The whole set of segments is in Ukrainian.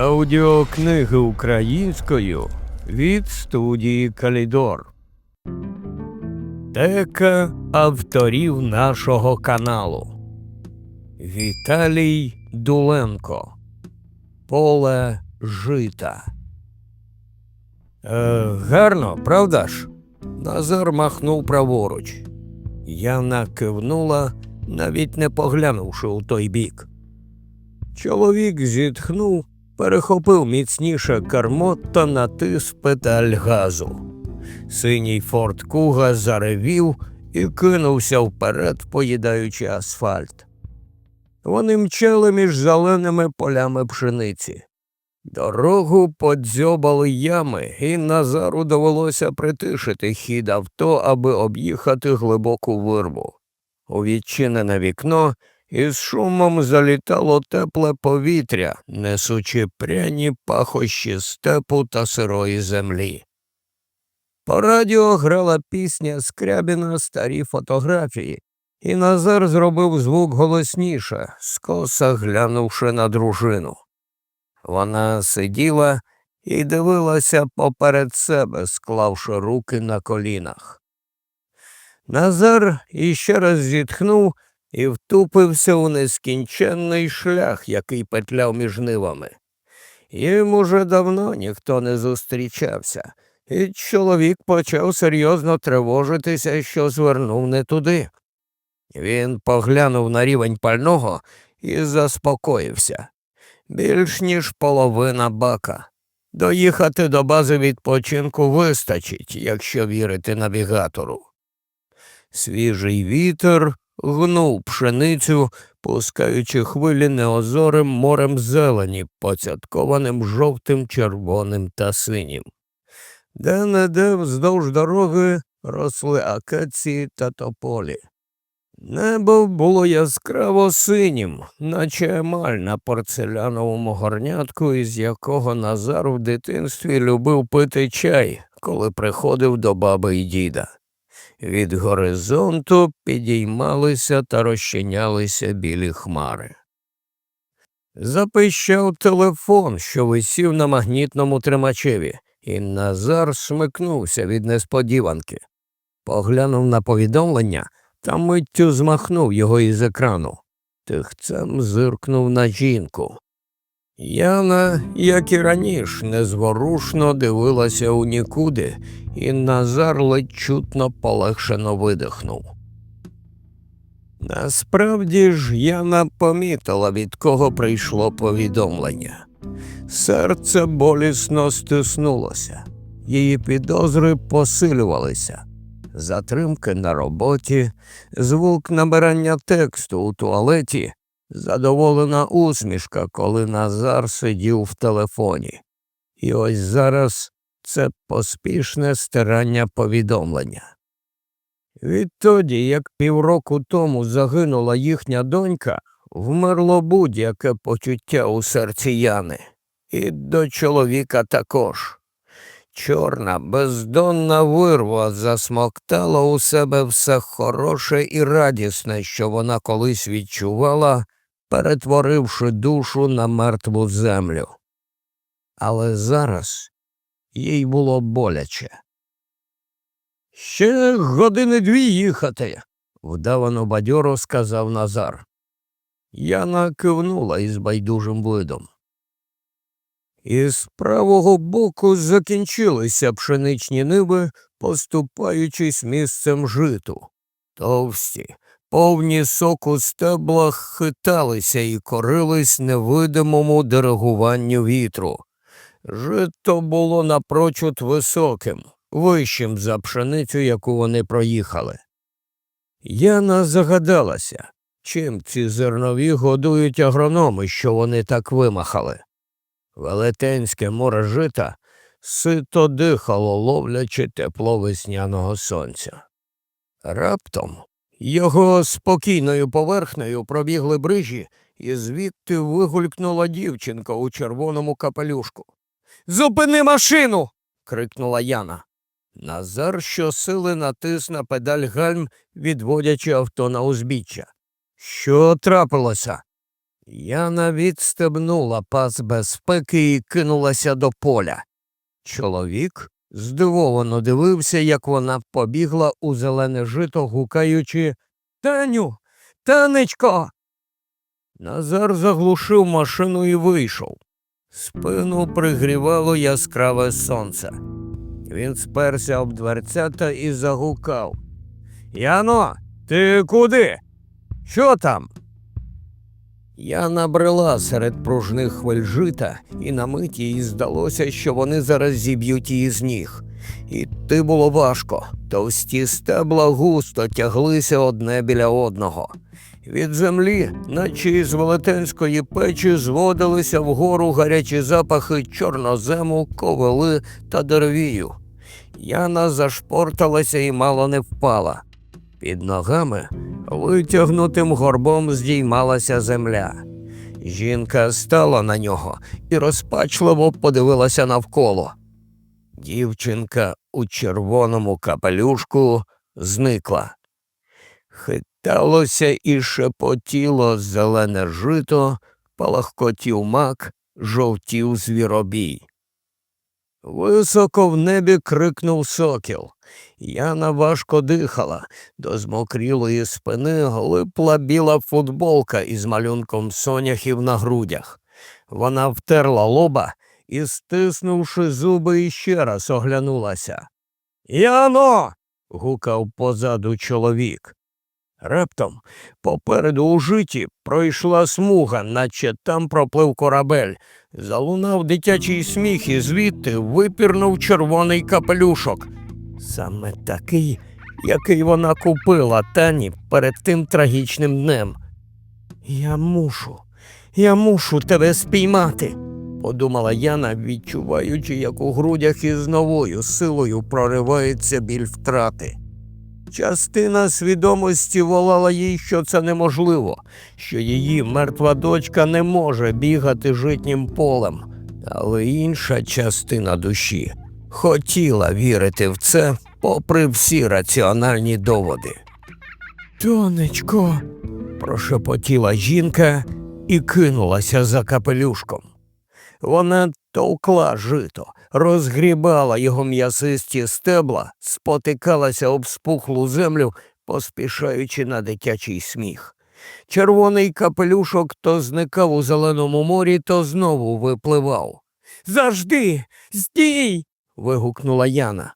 Аудіокниги українською від студії Калідор. Тека авторів нашого каналу Віталій Дуленко. Поле жита. Е, гарно, правда ж? Назар махнув праворуч. Яна кивнула, навіть не поглянувши у той бік. Чоловік зітхнув, перехопив міцніше кермо та натис педаль газу. Синій форт Куга заревів і кинувся вперед, поїдаючи асфальт. Вони мчали між зеленими полями пшениці. Дорогу подзьобали ями, і Назару довелося притишити хід авто, аби об'їхати глибоку вирву. У відчинене вікно із шумом залітало тепле повітря, несучи пряні пахощі степу та сирої землі. По радіо грала пісня Скрябіна старі фотографії, і Назар зробив звук голосніше, скоса глянувши на дружину. Вона сиділа і дивилася поперед себе, склавши руки на колінах. Назар іще раз зітхнув і втупився у нескінченний шлях, який петляв між нивами. Їм уже давно ніхто не зустрічався, і чоловік почав серйозно тривожитися, що звернув не туди. Він поглянув на рівень пального і заспокоївся. Більш ніж половина бака. Доїхати до бази відпочинку вистачить, якщо вірити навігатору. Свіжий вітер гнув пшеницю, пускаючи хвилі неозорим морем зелені, поцяткованим жовтим, червоним та синім. Де не де вздовж дороги росли акації та тополі. Небо було яскраво синім, наче емаль на порцеляновому горнятку, із якого Назар в дитинстві любив пити чай, коли приходив до баби й діда. Від горизонту підіймалися та розчинялися білі хмари. Запищав телефон, що висів на магнітному тримачеві, і Назар смикнувся від несподіванки. Поглянув на повідомлення та миттю змахнув його із екрану. Тихцем зиркнув на жінку. Яна, як і раніше, незворушно дивилася у нікуди, і Назар ледь чутно полегшено видихнув. Насправді ж Яна помітила, від кого прийшло повідомлення. Серце болісно стиснулося, її підозри посилювалися. Затримки на роботі, звук набирання тексту у туалеті, задоволена усмішка, коли Назар сидів в телефоні. І ось зараз це поспішне стирання повідомлення. Відтоді, як півроку тому загинула їхня донька, вмерло будь-яке почуття у серці Яни, і до чоловіка також. Чорна, бездонна вирва засмоктала у себе все хороше і радісне, що вона колись відчувала, перетворивши душу на мертву землю. Але зараз їй було боляче. Ще години дві їхати, вдавано бадьоро сказав Назар. Яна кивнула із байдужим видом. Із правого боку закінчилися пшеничні ниви, поступаючись місцем житу. Товсті, повні соку стебла хиталися і корились невидимому диригуванню вітру. Жито було напрочуд високим, вищим за пшеницю, яку вони проїхали. Яна загадалася, чим ці зернові годують агрономи, що вони так вимахали. Велетенське море жита сито дихало, ловлячи тепло весняного сонця. Раптом його спокійною поверхнею пробігли брижі, і звідти вигулькнула дівчинка у червоному капелюшку. Зупини машину. крикнула Яна. Назар щосили натис на педаль гальм, відводячи авто на узбіччя. Що трапилося? Яна відстебнула пас безпеки і кинулася до поля. Чоловік здивовано дивився, як вона побігла у зелене жито, гукаючи Таню, танечко. Назар заглушив машину і вийшов. Спину пригрівало яскраве сонце. Він сперся об дверцята і загукав. Яно, ти куди? Що там? Я набрела серед пружних хвиль жита, і на мить їй здалося, що вони зараз зіб'ють її з ніг. Іти було важко, товсті стебла густо тяглися одне біля одного. Від землі, наче із велетенської печі, зводилися вгору гарячі запахи чорнозему, ковили та деревію. Яна зашпорталася і мало не впала. Під ногами витягнутим горбом здіймалася земля. Жінка стала на нього і розпачливо подивилася навколо. Дівчинка у червоному капелюшку зникла. Хиталося і шепотіло зелене жито, палахкотів мак, жовтів звіробій. Високо в небі крикнув сокіл. Яна важко дихала. До змокрілої спини глипла біла футболка із малюнком соняхів на грудях. Вона втерла лоба і, стиснувши зуби, іще раз оглянулася. Яно. гукав позаду чоловік. Раптом попереду у житі пройшла смуга, наче там проплив корабель. Залунав дитячий сміх і звідти випірнув червоний капелюшок. Саме такий, який вона купила Тані перед тим трагічним днем. Я мушу, я мушу тебе спіймати, подумала Яна, відчуваючи, як у грудях із новою силою проривається біль втрати. Частина свідомості волала їй, що це неможливо, що її мертва дочка не може бігати житнім полем, але інша частина душі хотіла вірити в це, попри всі раціональні доводи. Тонечко, прошепотіла жінка і кинулася за капелюшком. Вона товкла жито, розгрібала його м'ясисті стебла, спотикалася об спухлу землю, поспішаючи на дитячий сміх. Червоний капелюшок то зникав у зеленому морі, то знову випливав. Завжди, стій. Вигукнула Яна.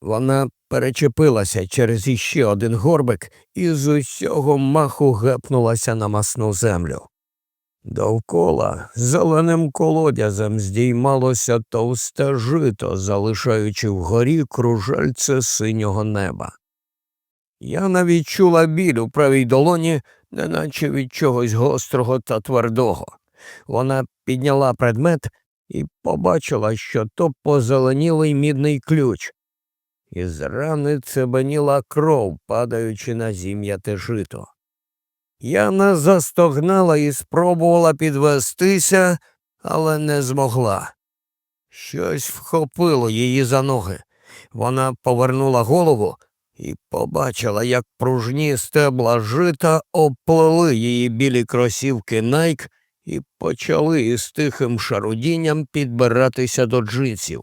Вона перечепилася через іще один горбик і з усього маху гепнулася на масну землю. Довкола зеленим колодязем здіймалося товсте жито, залишаючи вгорі кружальце синього неба. Яна відчула біль у правій долоні, неначе від чогось гострого та твердого. Вона підняла предмет і побачила, що то позеленілий мідний ключ. Із рани цебеніла кров, падаючи на зім'яте жито. Яна застогнала і спробувала підвестися, але не змогла. Щось вхопило її за ноги. Вона повернула голову і побачила, як пружні стебла жита оплели її білі кросівки Найк і почали із тихим шарудінням підбиратися до джинсів.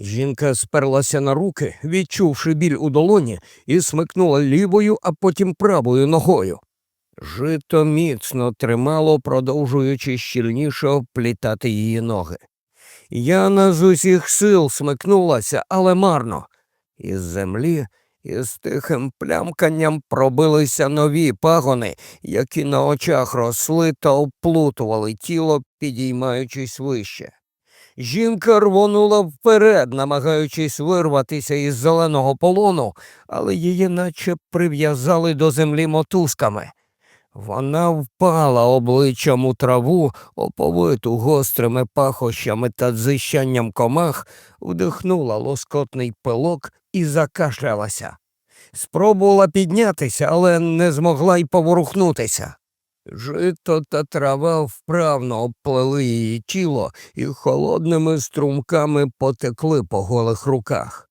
Жінка сперлася на руки, відчувши біль у долоні, і смикнула лівою, а потім правою ногою. Жито міцно тримало, продовжуючи щільніше обплітати її ноги. Яна з усіх сил смикнулася, але марно. Із землі із тихим плямканням пробилися нові пагони, які на очах росли та оплутували тіло, підіймаючись вище. Жінка рвонула вперед, намагаючись вирватися із зеленого полону, але її наче прив'язали до землі мотузками. Вона впала обличчям у траву, оповиту гострими пахощами та дзищанням комах, вдихнула лоскотний пилок і закашлялася. Спробувала піднятися, але не змогла й поворухнутися. Жито та трава вправно обплели її тіло і холодними струмками потекли по голих руках.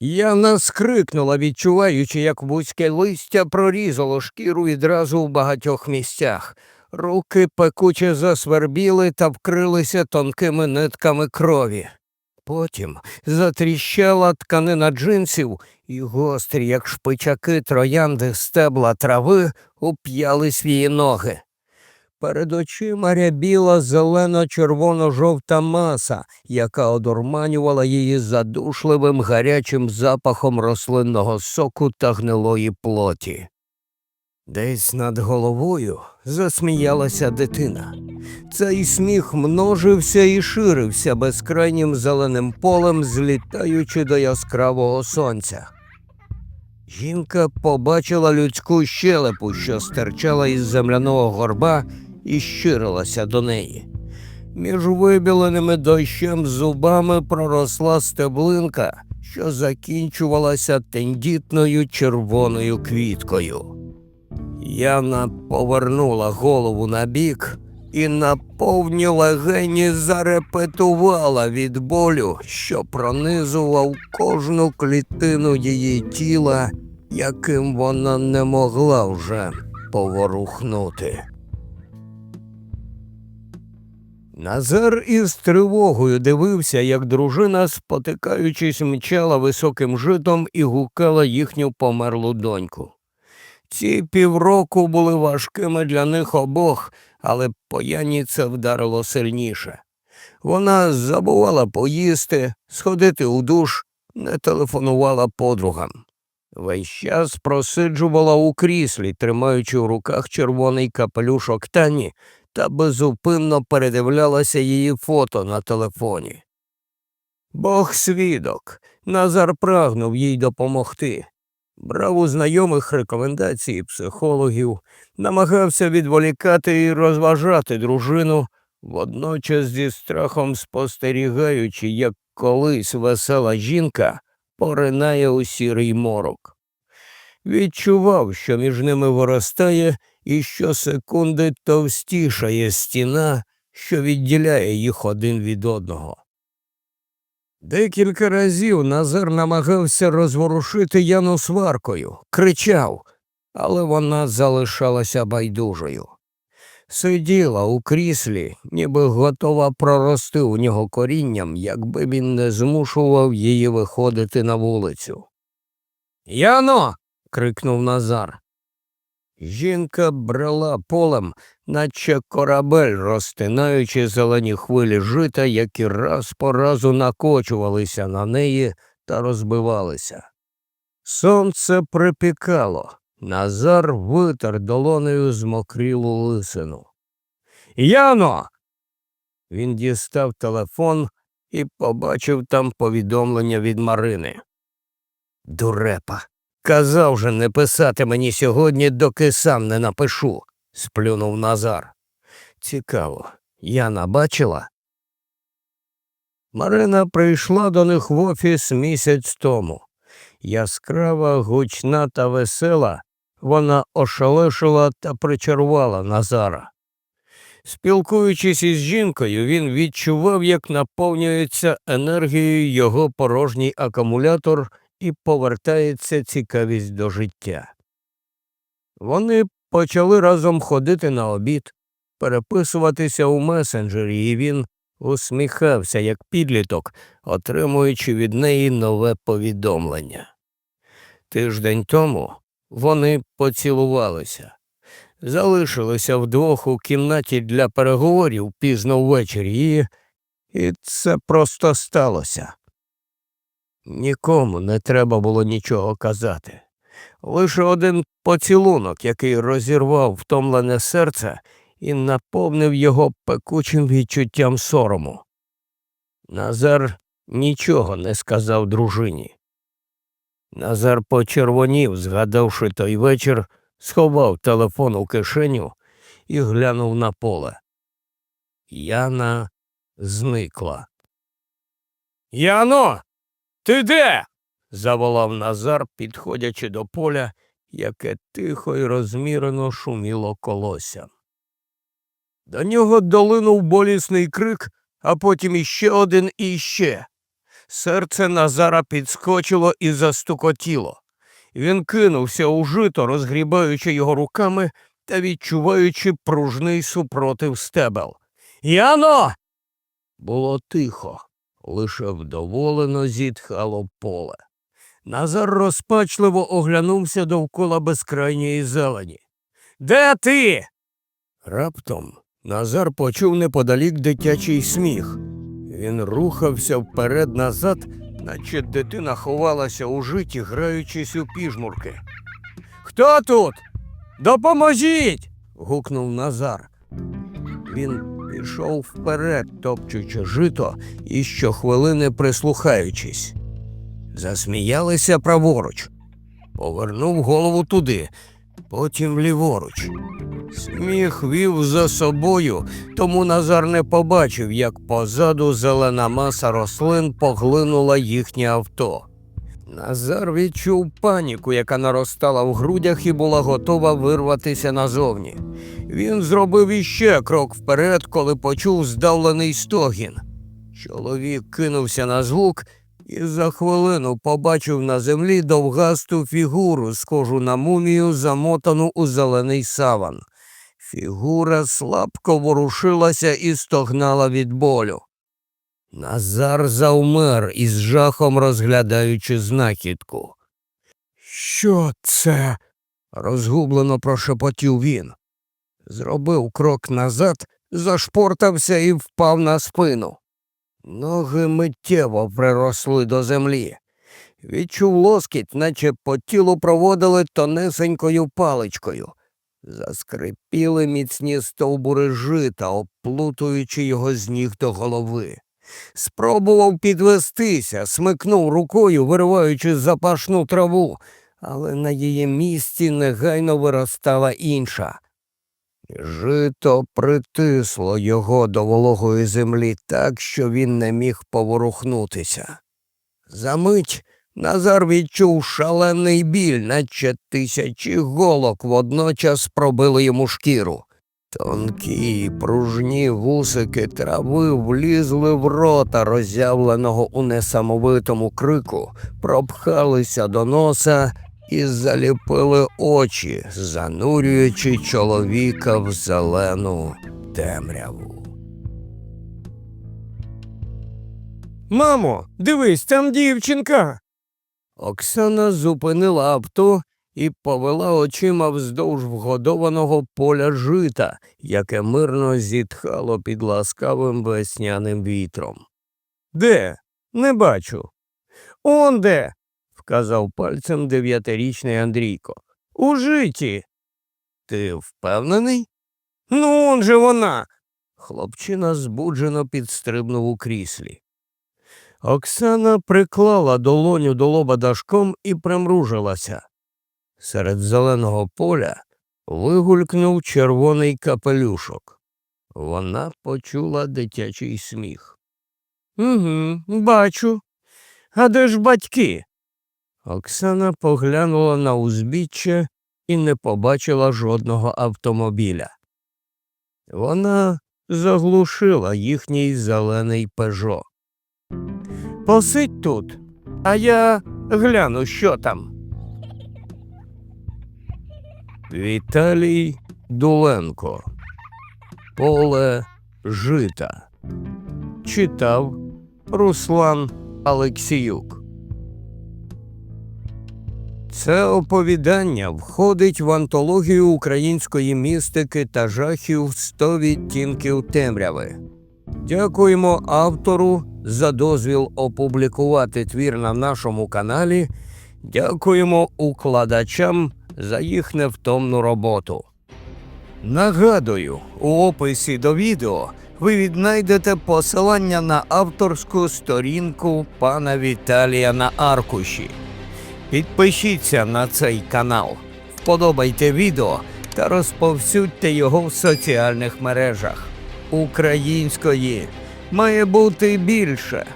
Яна скрикнула, відчуваючи, як вузьке листя прорізало шкіру відразу в багатьох місцях. Руки пекуче засвербіли та вкрилися тонкими нитками крові. Потім затріщала тканина джинсів, і гострі, як шпичаки троянди стебла трави, уп'ялись в ноги. Перед очима рябіла зелено-червоно-жовта маса, яка одурманювала її задушливим гарячим запахом рослинного соку та гнилої плоті. Десь над головою засміялася дитина. Цей сміх множився і ширився безкрайнім зеленим полем, злітаючи до яскравого сонця. Жінка побачила людську щелепу, що стирчала із земляного горба, і щирилася до неї. Між вибіленими дощем зубами проросла стеблинка, що закінчувалася тендітною червоною квіткою. Яна повернула голову на бік і на повні легені зарепетувала від болю, що пронизував кожну клітину її тіла, яким вона не могла вже поворухнути. Назар із тривогою дивився, як дружина, спотикаючись, мчала високим житом і гукала їхню померлу доньку. Ці півроку були важкими для них обох, але по Яні це вдарило сильніше. Вона забувала поїсти, сходити у душ, не телефонувала подругам. Весь час просиджувала у кріслі, тримаючи в руках червоний капелюшок Тані, та безупинно передивлялася її фото на телефоні. Бог свідок, Назар прагнув їй допомогти. Брав у знайомих рекомендації психологів, намагався відволікати і розважати дружину, водночас зі страхом спостерігаючи, як колись весела жінка поринає у сірий морок. Відчував, що між ними виростає і щосекунди товстішає стіна, що відділяє їх один від одного. Декілька разів Назар намагався розворушити Яну сваркою, кричав, але вона залишалася байдужою. Сиділа у кріслі, ніби готова прорости у нього корінням, якби він не змушував її виходити на вулицю. Яно. крикнув Назар. Жінка брела полем, наче корабель, розтинаючи зелені хвилі жита, які раз по разу накочувалися на неї та розбивалися. Сонце припікало. Назар витер долонею змокрілу лисину. Яно. Він дістав телефон і побачив там повідомлення від Марини. Дурепа. Казав же не писати мені сьогодні, доки сам не напишу, сплюнув Назар. Цікаво, Яна бачила? Марина прийшла до них в офіс місяць тому. Яскрава, гучна та весела, вона ошелешила та причарувала Назара. Спілкуючись із жінкою, він відчував, як наповнюється енергією його порожній акумулятор і повертається цікавість до життя. Вони почали разом ходити на обід, переписуватися у месенджері, і він усміхався, як підліток, отримуючи від неї нове повідомлення. Тиждень тому вони поцілувалися, залишилися вдвох у кімнаті для переговорів пізно ввечері, і, і це просто сталося. Нікому не треба було нічого казати. Лише один поцілунок, який розірвав втомлене серце і наповнив його пекучим відчуттям сорому. Назар нічого не сказав дружині. Назар почервонів, згадавши той вечір, сховав телефон у кишеню і глянув на поле. Яна зникла. Яно, ти де? заволав Назар, підходячи до поля, яке тихо і розмірено шуміло колоссям. До нього долинув болісний крик, а потім іще один і іще. Серце Назара підскочило і застукотіло. Він кинувся у жито, розгрібаючи його руками, та відчуваючи пружний супротив стебел. Яно. Було тихо, лише вдоволено зітхало поле. Назар розпачливо оглянувся довкола безкрайньої зелені. Де ти? Раптом Назар почув неподалік дитячий сміх. Він рухався вперед назад, наче дитина ховалася у житі, граючись у піжмурки. Хто тут? Допоможіть. гукнув Назар. Він пішов вперед, топчучи жито і щохвилини прислухаючись. Засміялися праворуч. Повернув голову туди, потім ліворуч. Сміх вів за собою, тому Назар не побачив, як позаду зелена маса рослин поглинула їхнє авто. Назар відчув паніку, яка наростала в грудях і була готова вирватися назовні. Він зробив іще крок вперед, коли почув здавлений стогін. Чоловік кинувся на звук і за хвилину побачив на землі довгасту фігуру, схожу на мумію, замотану у зелений саван. Фігура слабко ворушилася і стогнала від болю. Назар завмер із жахом розглядаючи знахідку. Що це? розгублено прошепотів він. Зробив крок назад, зашпортався і впав на спину. Ноги миттєво приросли до землі. Відчув лоскіт, наче по тілу проводили тонесенькою паличкою. Заскрипіли міцні стовбури жита, оплутуючи його з ніг до голови. Спробував підвестися, смикнув рукою, вириваючи запашну траву, але на її місці негайно виростала інша. Жито притисло його до вологої землі так, що він не міг поворухнутися. Замить Назар відчув шалений біль, наче тисячі голок водночас пробили йому шкіру. Тонкі пружні вусики трави влізли в рота, роззявленого у несамовитому крику, пропхалися до носа і заліпили очі, занурюючи чоловіка в зелену темряву. Мамо, дивись, там дівчинка. Оксана зупинила авто і повела очима вздовж вгодованого поля жита, яке мирно зітхало під ласкавим весняним вітром. Де? Не бачу. Он де? вказав пальцем дев'ятирічний Андрійко. У житі. Ти впевнений? Ну, он же вона. Хлопчина збуджено підстрибнув у кріслі. Оксана приклала долоню до лоба дашком і примружилася. Серед зеленого поля вигулькнув червоний капелюшок. Вона почула дитячий сміх. Угу, бачу. А де ж батьки? Оксана поглянула на узбіччя і не побачила жодного автомобіля. Вона заглушила їхній зелений пежо. Посидь тут, а я гляну, що там. Віталій Дуленко. Поле жита. Читав Руслан Алексіюк. Це оповідання входить в антологію української містики та жахів «100 відтінків темряви. Дякуємо автору за дозвіл опублікувати твір на нашому каналі. Дякуємо укладачам за їх невтомну роботу. Нагадую, у описі до відео ви віднайдете посилання на авторську сторінку пана Віталія на аркуші. Підпишіться на цей канал, вподобайте відео та розповсюдьте його в соціальних мережах. Української має бути більше.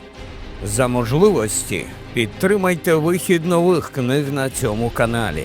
За можливості підтримайте вихід нових книг на цьому каналі.